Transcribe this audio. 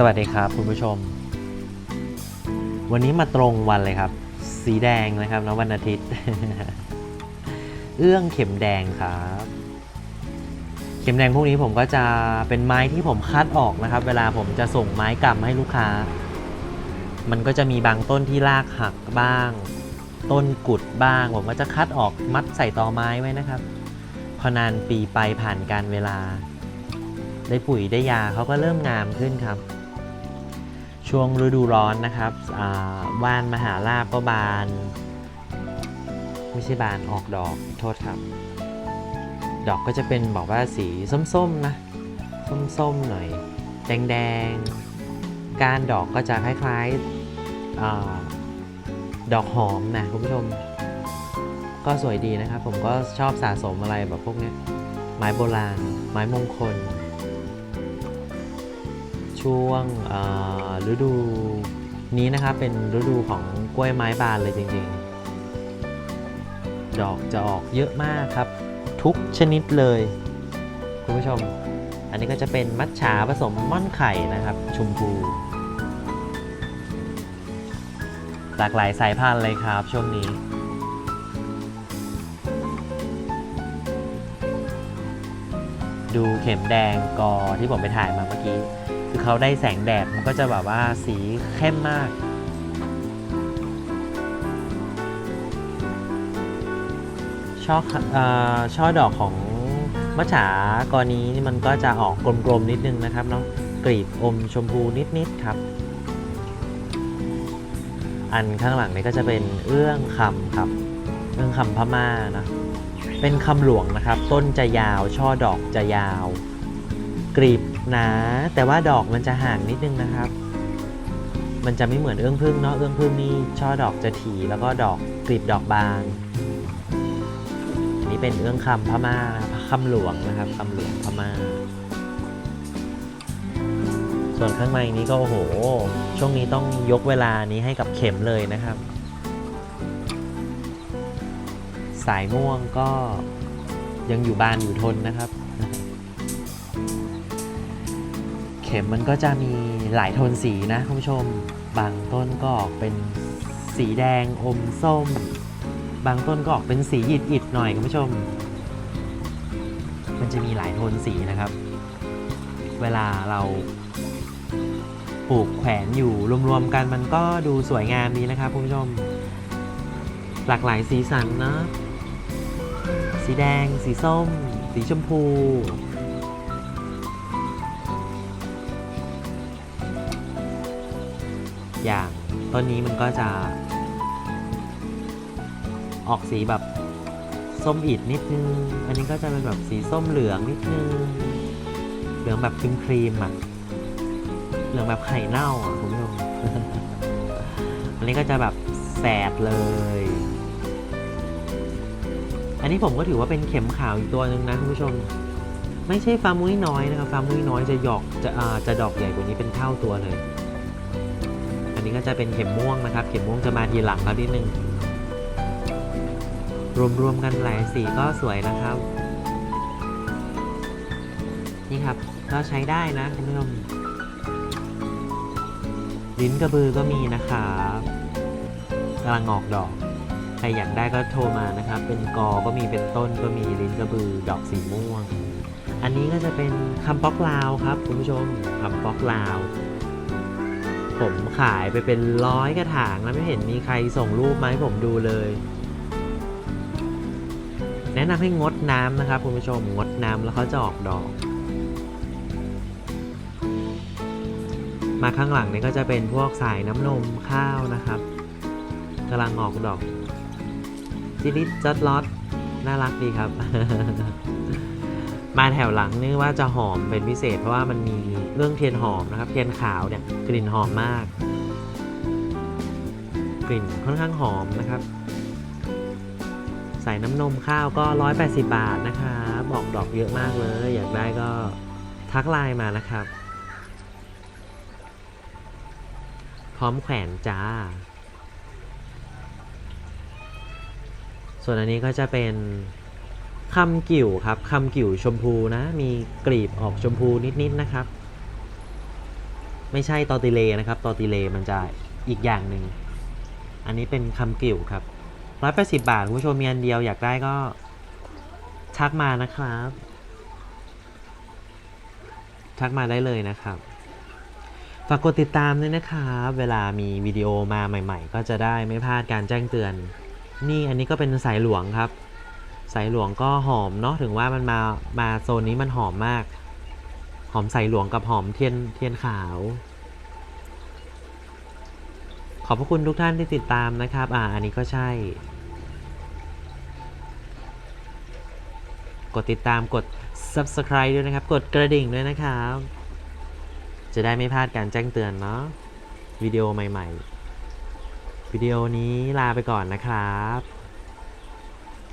สวัสดีครับคุณผู้ชม วันนี้มาตรงวันเลยครับ สีแดงนะครับนะวันอาทิตย์ เอื้องเข็มแดงครับ เข็มแดงพวกนี้ผมก็จะเป็นไม้ที่ผมคัดออกนะครับ เวลาผมจะส่งไม้กำให้ลูกค้า มันก็จะมีบางต้นที่รากหักบ้าง ต้นกุดบ้าง ผมก็จะคัดออกมัดใส่ตอไม้ไว้นะครับ พอนานปีไปผ่านการเวลาได้ปุ๋ยได้ยาเขาก็เริ่มงามขึ้นครับ ช่วงฤดูร้อนนะครับว่านมหาลาบก็บาน ไม่ใช่บานออกดอกโทษครับ ดอกก็จะเป็นบอกว่าสีส้มๆนะ ส้มๆหน่อย แดงๆ กานดอกก็จะคล้ายๆอดอกหอมนะคุณผู้ชม ก็สวยดีนะครับ ผมก็ชอบสะสมอะไรแบบพวกนี้ไม้โบราณ ไม้มงคล ช่วงอ่า ฤดูนี้นะครับเป็นฤดูของกล้วยไม้บานเลยจริงๆ ดอกจะออกเยอะมากครับ ทุกชนิดเลยคุณผู้ชม อันนี้ก็จะเป็นมัทฉาผสมม่อนไข่นะครับชมพูหลากหลายสายพันธุ์เลยครับช่วงนี้ดูเข็มแดงกอที่ผมไปถ่ายมาเมื่อกี้ เขาได้แสงแดดมันก็จะแบบว่าสีเข้มมาก ช่ออช่อดอกของมัจฉากรนี้นี่มันก็จะออกกลมๆนิดนึงนะครับเนาะกลีบอมชมพูนิดๆครับ อันข้างหลังนี่ก็จะเป็นเอื้องคำครับ เอื้องคำพม่านะเป็นคำหลวงนะครับ ต้นจะยาวช่อดอกจะยาวกลีบ หนา แต่ว่าดอกมันจะห่างนิดนึงนะครับ มันจะไม่เหมือนเอื้องพึ่งเนาะเอื้องพึ่งนี่ช่อดอกจะถี่แล้วก็ดอกกลีบดอกบานอันนี้เป็นเอื้องคำพม่านะครับคำหลวงนะครับคำหลวงพม่าส่วนข้างในนี้ก็โอ้โห ช่วงนี้ต้องยกเวลานี้ให้กับเข็มเลยนะครับ สายม่วงก็ยังอยู่บานอยู่ทนนะครับ ข็มมันก็จะมีหลายโทนสีนะคุณผู้ชม บางต้นก็ออกเป็นสีแดงอมส้ม บางต้นก็ออกเป็นสีอิดอิดหน่อยคุณผู้ชม มันจะมีหลายโทนสีนะครับ เวลาเราปลูกแขวนอยู่รวมๆกันมันก็ดูสวยงามดีนะครับคุณผู้ชม หลากหลายสีสันเนอะสีแดง สีส้ม สีชมพู อย่างต้นนี้มันก็จะ ออกสีแบบส้มอิดนิดนึง อันนี้ก็จะเป็นแบบสีส้มเหลืองนิดนึง เหลืองแบบครีมครีมอะ เหลืองแบบไข่เน่าอะคุณผู้ชมอันนี้ก็จะแบบแสดเลย อันนี้ผมก็ถือว่าเป็นเข็มขาวอีกตัวหนึ่งนะคุณผู้ชม ไม่ใช่ฟาร์มุ้ยน้อยนะครับ ฟาร์มุ้ยน้อยจะหยอกจะอ่าจะดอกใหญ่กว่านี้เป็นเท่าตัวเลย นี้ก็จะเป็นเข็มม่วงนะครับ เข็มม่วงจะมาทีหลังครับนิดนึงรวมๆกันหลายสีก็สวยนะครับ นี่ครับก็ใช้ได้นะคุณผู้ชมลิ้นกระบือก็มีนะครับกำลังออกดอก ใครอยากได้ก็โทรมานะครับ เป็นกอก็มีเป็นต้นก็มีลิ้นกระบือดอกสีม่วง อันนี้ก็จะเป็นคำป๊อกลาวครับคุณผู้ชมคำป๊อกลาว ผมขายไปเป็นร้อยกระถางแล้วไม่เห็นมีใครส่งรูปมาให้ผมดูเลย แนะนำให้งดน้ำนะครับคุณผู้ชมงดน้ำแล้วเขาจะออกดอก มาข้างหลังนี่ก็จะเป็นพวกสายน้ำนมข้าวนะครับกำลังออกดอกจิลิตจัดลอตน่ารักดีครับ มาแถวหลังนี่ว่าจะหอมเป็นพิเศษ เพราะว่ามันมีเรื่องเทียนหอมนะครับ เทียนขาวเนี่ยกลิ่นหอมมาก กลิ่นค่อนข้างหอมนะครับ ใส่น้ำนมข้าวก็ 180 บาทนะครับอกดอกเยอะมากเลย อยากได้ก็ทักไลน์มานะครับ พร้อมแขวนจ้าส่วนอันนี้ก็จะเป็น คำกิ่วครับคำกิ่วชมพูนะ มีกลีบออกชมพูนิดๆนะครับ ไม่ใช่ตอติเลนะครับตอติเลมันจะอีกอย่างหนึ่งอันนี้เป็นคำกิ่วครับร้อยแปดสิบาทคุณผู้ชมมีอันเดียวอยากได้ก็ทักมานะครับทักมาได้เลยนะครับ ฝากกดติดตามด้วยนะครับ เวลามีวิดีโอมาใหม่ ๆ ก็จะได้ไม่พลาดการแจ้งเตือน นี่อันนี้ก็เป็นสายหลวงครับ สายหลวงก็หอมเนาะถึงว่ามันมามาโซนนี้มันหอมมาก หอมสายหลวงกับหอมเทียนเทียนขาว ขอบพระคุณทุกท่านที่ติดตามนะครับ อ่า อันนี้ก็ใช่ กดติดตามกด subscribe ด้วยนะครับ กดกระดิ่งด้วยนะครับ จะได้ไม่พลาดการแจ้งเตือนเนาะวิดีโอใหม่ ๆ วิดีโอนี้ลาไปก่อนนะครับ